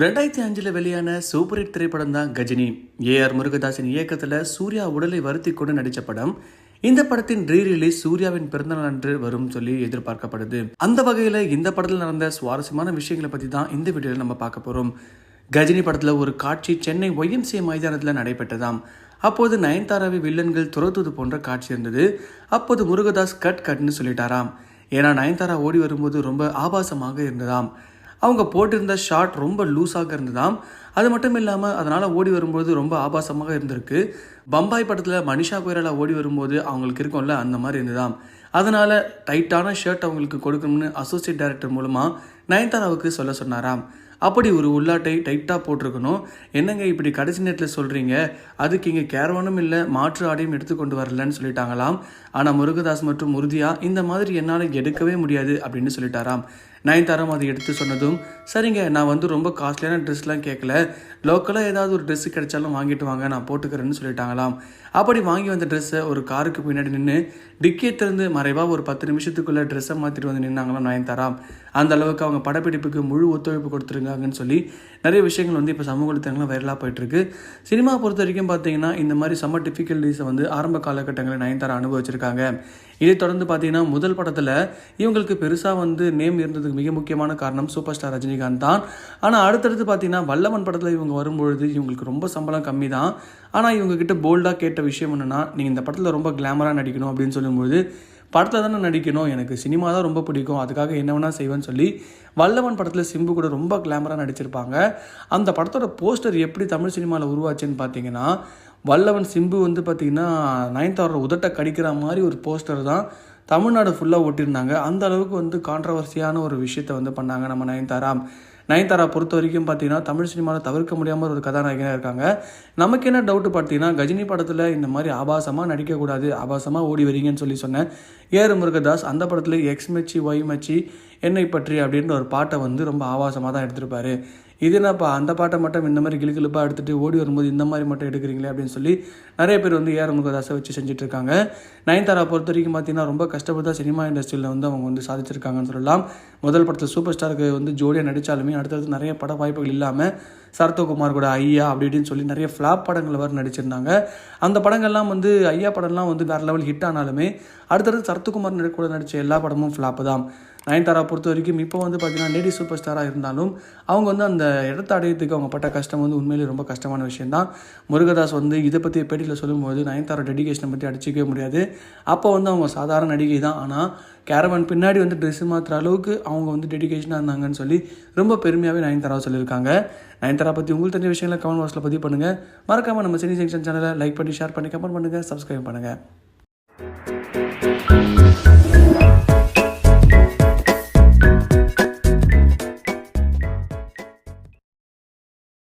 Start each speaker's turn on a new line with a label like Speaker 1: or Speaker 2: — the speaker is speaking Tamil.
Speaker 1: ரெண்டாயிரத்தி அஞ்சில் வெளியான சூப்பர் ஹிட் திரைப்படம் தான் கஜினி. ஏஆர் முருகதாஸின் இயக்கத்தில் சூர்யா உடலை வருத்தி கொண்டு நடித்த படம். இந்த படத்தின் ரீ ரிலீஸ் சூர்யாவின் பிறந்தநாள் அன்று வரும் சொல்லி எதிர்பார்க்கப்படுது. அந்த வகையில் இந்த படத்தில் நடந்த சுவாரஸ்யமான விஷயங்களை பற்றி தான் இந்த வீடியோவில் நம்ம பார்க்க போகிறோம் கஜினி படத்தில் ஒரு காட்சி சென்னை ஒய்எம்சிஏ மைதானத்தில் நடைபெற்றதாம். அப்போது நயன்தாராவை வில்லன்கள் துரத்துவது போன்ற காட்சி இருந்தது. அப்போது முருகதாஸ் கட் கட்னு சொல்லிட்டாராம். ஏன்னா நயன்தாரா ஓடி வரும்போது ரொம்ப ஆபாசமாக இருந்ததாம். அவங்க போட்டிருந்த ஷார்ட் ரொம்ப லூஸாக இருந்ததாம். அது மட்டும் இல்லாமல் அதனால் ஓடி வரும்போது ரொம்ப ஆபாசமாக இருந்திருக்கு. பம்பாய் படத்தில் மனிஷா கொய்ராலா ஓடி வரும்போது அவங்களுக்கு இருக்கும்ல அந்த மாதிரி இருந்ததாம். அதனால் டைட்டான ஷர்ட் அவங்களுக்கு கொடுக்கணும்னு அசோசியேட் டைரக்டர் மூலமாக நயன்தாராவுக்கு சொல்ல சொன்னாராம். அப்படி ஒரு உள்ளாட்டை டைட்டாக போட்டிருக்கணும். என்னங்க இப்படி கடைசி நேரத்தில் சொல்கிறீங்க அதுக்கு இங்கே கேரவனும் இல்லை மாற்று ஆடையும் எடுத்துக்கொண்டு வரலன்னு சொல்லிட்டாங்களாம். ஆனால் முருகதாஸ் மற்றும் உறுதியா இந்த மாதிரி என்னால் எடுக்கவே முடியாது அப்படின்னு சொல்லிட்டாராம். நயன்தாரம் அதை எடுத்து சொன்னதும் சரிங்க நான் வந்து ரொம்ப காஸ்ட்லியான ட்ரெஸ்லாம் கேட்கல லோக்கலாக ஏதாவது ஒரு ட்ரெஸ் கிடைச்சாலும் வாங்கிட்டு வாங்க நான் போட்டுக்கிறேன்னு சொல்லிட்டாங்களாம். அப்படி வாங்கி வந்த ட்ரெஸ்ஸை ஒரு காருக்கு பின்னாடி நின்று டிக்கியை திறந்து மறைவாக ஒரு பத்து நிமிஷத்துக்குள்ளே ட்ரெஸ்ஸை மாற்றிட்டு வந்து நின்னாங்களாம் நயன்தாராம் அந்த அளவுக்கு அவங்க படப்பிடிப்புக்கு முழு ஒத்துழைப்பு கொடுத்துருக்காங்கன்னு சொல்லி நிறைய விஷயங்கள் வந்து இப்போ சமூக வலைத்தளங்களில் வைரலாக போயிட்டுருக்கு. சினிமா பொறுத்த வரைக்கும் பார்த்தீங்கன்னா இந்த மாதிரி சம்மர் டிஃபிகல்ட்டிஸை வந்து ஆரம்ப காலகட்டங்களில் நயன்தாரா அனுபவிச்சிருக்காங்க. இதை தொடர்ந்து பார்த்தீங்கன்னா முதல் படத்தில் இவங்களுக்கு பெருசாக வந்து நேம் இருந்ததுக்கு மிக முக்கியமான காரணம் சூப்பர் ஸ்டார் ரஜினிகாந்த் தான். ஆனால் அடுத்தடுத்து பார்த்தீங்கன்னா வல்லவன் படத்தில் இவங்க வரும்பொழுது இவங்களுக்கு ரொம்ப சம்பளம் கம்மி தான் ஆனால் இவங்கக்கிட்ட போல்டாக கேட்ட விஷயம் என்னென்னா நீங்கள் இந்த படத்தில் ரொம்ப கிளாமராக நடிக்கணும் அப்படின்னு சொல்லும்போது படத்தில் தானே நடிக்கணும் எனக்கு சினிமா தான் ரொம்ப பிடிக்கும் அதுக்காக என்ன வேணால் செய்வேன்னு சொல்லி வல்லவன் படத்தில் சிம்பு கூட ரொம்ப கிளாமராக நடிச்சிருப்பாங்க. அந்த படத்தோட போஸ்டர் எப்படி தமிழ் சினிமாவில் உருவாச்சுன்னு பார்த்தீங்கன்னா வல்லவன் சிம்பு வந்து பார்த்திங்கன்னா நயன்தாரோட உதட்டை கடிக்கிற மாதிரி ஒரு போஸ்டர் தான். தமிழ்நாடு ஃபுல்லாக ஒட்டியிருந்தாங்க அந்த அளவுக்கு வந்து கான்ட்ரவர்சியான ஒரு விஷயத்தை வந்து பண்ணாங்க நம்ம நயன்தாரா. நயன்தாரா பொறுத்த வரைக்கும் பார்த்தீங்கன்னா தமிழ் சினிமாவில் தவிர்க்க முடியாமல் ஒரு கதாநாயகனாக இருக்காங்க. நமக்கு என்ன டவுட்டு பார்த்தீங்கன்னா கஜினி படத்தில் இந்த மாதிரி ஆபாசமாக நடிக்கக்கூடாது ஆபாசமாக ஓடி வரீங்கன்னு சொல்லி சொன்னேன் ஏறு முருகதாஸ் அந்த படத்தில் எக்ஸ் மச்சி ஒய் மச்சி என்னை பற்றி அப்படின்ற ஒரு பாட்டை வந்து ரொம்ப ஆபாசமாக தான் எடுத்திருப்பாரு. இது என்னப்பா? அந்த பாட்டை மட்டும் இந்த மாதிரி கிளுகிழுப்பாக எடுத்துகிட்டு ஓடி வரும்போது இந்த மாதிரி மட்டும் எடுக்கிறீங்களே அப்படின்னு சொல்லி நிறைய பேர் வந்து ஏஆர் முருகதாஸை வச்சு செஞ்சுட்டு இருக்காங்க நயன்தாரா பொறுத்த வரைக்கும் பார்த்தீங்கன்னா ரொம்ப கஷ்டப்பட்டு தான் சினிமா இண்டஸ்ட்ரியில் வந்து அவங்க வந்து சாதிச்சிருக்காங்கன்னு சொல்லலாம். முதல் படத்தில் சூப்பர் ஸ்டாருக்கு வந்து ஜோடியாக நடித்தாலுமே அடுத்தடுத்து நிறைய பட வாய்ப்புகள் இல்லாமல் சரத்குமார் கூட ஐயா அப்படி இப்படின்னு சொல்லி நிறைய ஃப்ளாப் படங்கள் வர நடிச்சிருந்தாங்க. அந்த படங்கள்லாம் வந்து ஐயா படம்லாம் வந்து வேறு லெவல் ஹிட் ஆனாலுமே அடுத்தடுத்து சரத்குமார் கூட நடித்த எல்லா படமும் ஃப்ளாப்பு தான். நயன்தாரா பொறுத்த வரைக்கும் இப்போ வந்து பார்த்தீங்கன்னா லேடி சூப்பர் ஸ்டாராக இருந்தாலும் அவங்க வந்து அந்த இடத்த அடையத்துக்கு அவங்க பட்ட கஷ்டம் வந்து உண்மையிலேயே ரொம்ப கஷ்டமான விஷயம் தான் முருகதாஸ் வந்து இதை பற்றி பேட்டியில் சொல்லும்போது நயன்தாரா டெடிகேஷனை பற்றி அடிச்சிக்கவே முடியாது. அப்போ வந்து அவங்க சாதாரண நடிகை தான் ஆனால் கேரவன் பின்னாடி வந்து ட்ரெஸ் மாற்றுற அளவுக்கு அவங்க வந்து டெடிகேஷனாக இருந்தாங்கன்னு சொல்லி ரொம்ப பெருமையாகவே நயன்தாராவை சொல்லியிருக்காங்க. நயன்தாரா பற்றி உங்களுக்கு தெரிஞ்ச விஷயங்களை கமெண்ட் பாக்ஸில் பதிவு பண்ணுங்கள் மறக்காமல் நம்ம சினி ஜங்ஷன் சேனலை லைக் பண்ணி ஷேர் பண்ணி கமெண்ட் பண்ணுங்கள் சப்ஸ்கிரைப் பண்ணுங்கள்